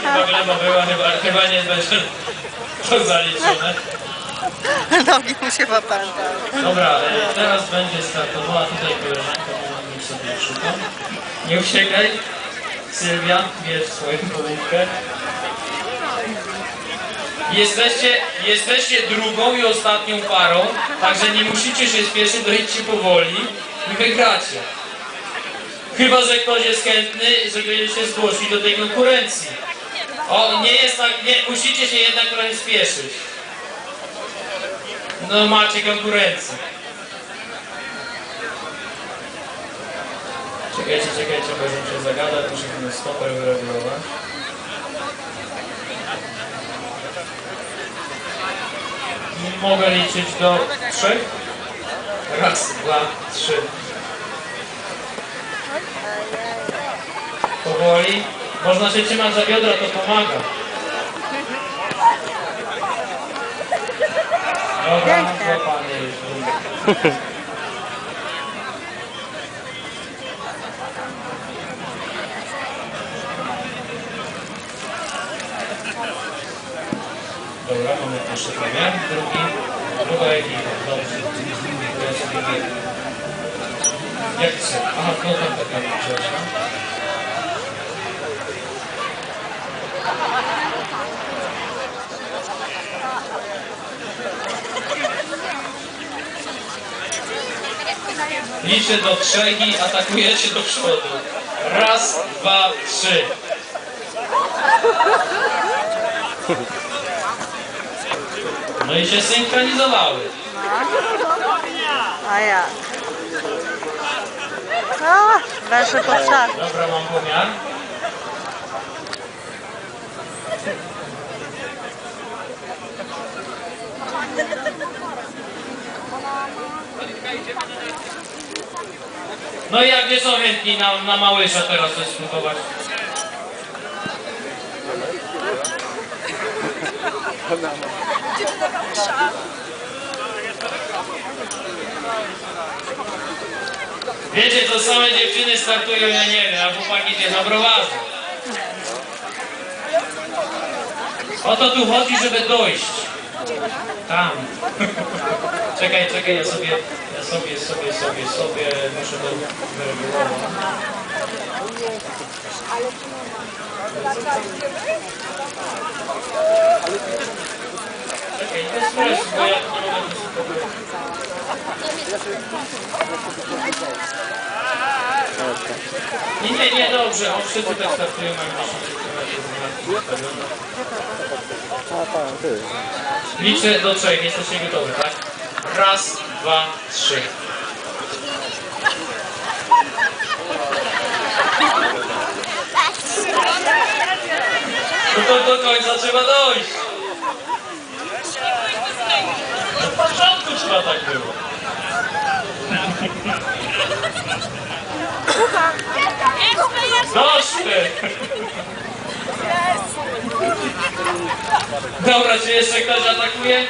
Chyba gleba była, chyba, chyba nie będzie to zaliczone. Nogi mu się popętały. Dobra, teraz będzie startowała tutaj koleżanka, niech sobie szuka. Nie uciekaj. Sylwia, bierz swoją połówkę. Jesteście, jesteście drugą i ostatnią parą, także nie musicie się spieszyć, dojdźcie powoli i wygracie. Chyba, że ktoś jest chętny, żeby się zgłosić do tej konkurencji. O, nie jest tak, nie, musicie się jednak trochę spieszyć. No macie konkurencję. Czekajcie, czekajcie, bo muszę zagadać, muszę ten stoper wyregulować. Mogę liczyć do trzech? Raz, dwa, trzy. Powoli. Można się trzymać za biodra, to pomaga. Dobra, złapany już. Dobra, mamy pierwszy pomiar, drugi, druga ekipa, dobrze. Jak chcę? Aha, no tam taka przepraszam. Liczę do trzech i atakujecie do przodu. Raz, dwa, trzy. No i się synchronizowały. A ja. O, weszły pod szaf. Dobra, mam pomiar. No i jak nie są chętni na, na małysza teraz coś spróbować? Wiecie, to same dziewczyny startują, ja nie a chłopaki nie zaprowadzą. O to tu chodzi, żeby dojść. Tam. Czekaj, czekaj, ja sobie, ja sobie, sobie, sobie, sobie muszę to wyregulować. Czekaj, to jest fresh, bo ja nie mogę Nie, nie, nie, dobrze, on wszyscy tak startują, mają 10 km. Tak, ty. Liczę do trzech, jesteście gotowi, tak? Raz, dwa, trzy. No to do końca trzeba dojść. Od początku trzeba tak było. Doszły! Dobra, czy jeszcze ktoś atakuje?